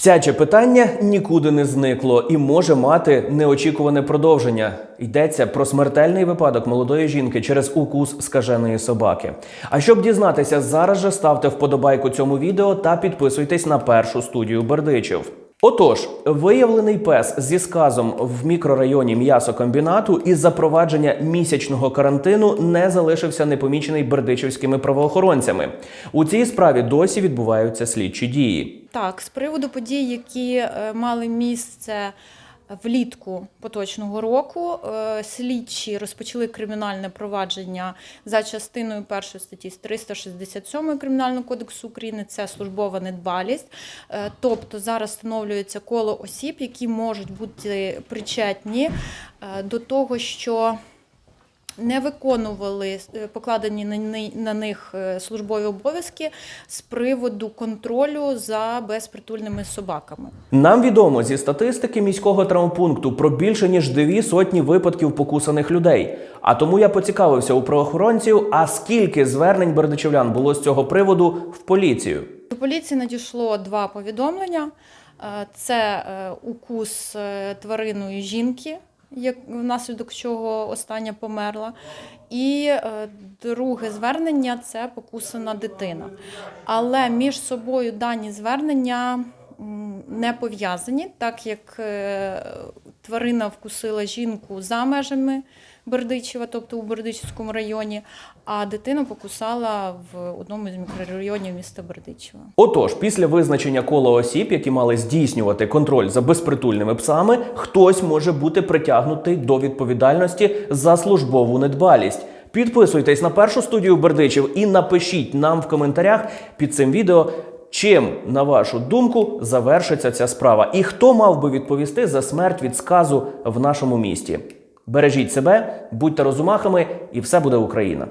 Псяче питання нікуди не зникло і може мати неочікуване продовження. Йдеться про смертельний випадок молодої жінки через укус скаженої собаки. А щоб дізнатися, зараз же ставте вподобайку цьому відео та підписуйтесь на першу студію Бердичів. Отож, виявлений пес зі сказом в мікрорайоні м'ясокомбінату із запровадження місячного карантину не залишився непомічений бердичівськими правоохоронцями. У цій справі досі відбуваються слідчі дії. Так, з приводу подій, які е, мали місце влітку поточного року, е, слідчі розпочали кримінальне провадження за частиною першої статті 367 Кримінального кодексу України. Це службова недбалість. Е, Тобто зараз встановлюється коло осіб, які можуть бути причетні до того, що не виконували е, покладені на них е, службові обов'язки з приводу контролю за безпритульними собаками. Нам відомо зі статистики міського травмпункту про більше ніж дві сотні випадків покусаних людей. А тому я поцікавився у правоохоронців, а скільки звернень бердичівлян було з цього приводу в поліцію. До поліції надійшло два повідомлення: Е, це укус твариною жінки, як внаслідок чого остання померла. І е, друге звернення це покусана дитина. Але між собою дані звернення не пов'язані, так як е, тварина вкусила жінку за межами Бердичева, тобто у Бердичівському районі, а дитину покусала в одному з мікрорайонів міста Бердичева. Отож, після визначення кола осіб, які мали здійснювати контроль за безпритульними псами, хтось може бути притягнутий до відповідальності за службову недбалість. Підписуйтесь на першу студію Бердичів і напишіть нам в коментарях під цим відео. Чим, на вашу думку, завершиться ця справа? І хто мав би відповісти за смерть від сказу в нашому місті? Бережіть себе, будьте розумахами, і все буде Україна.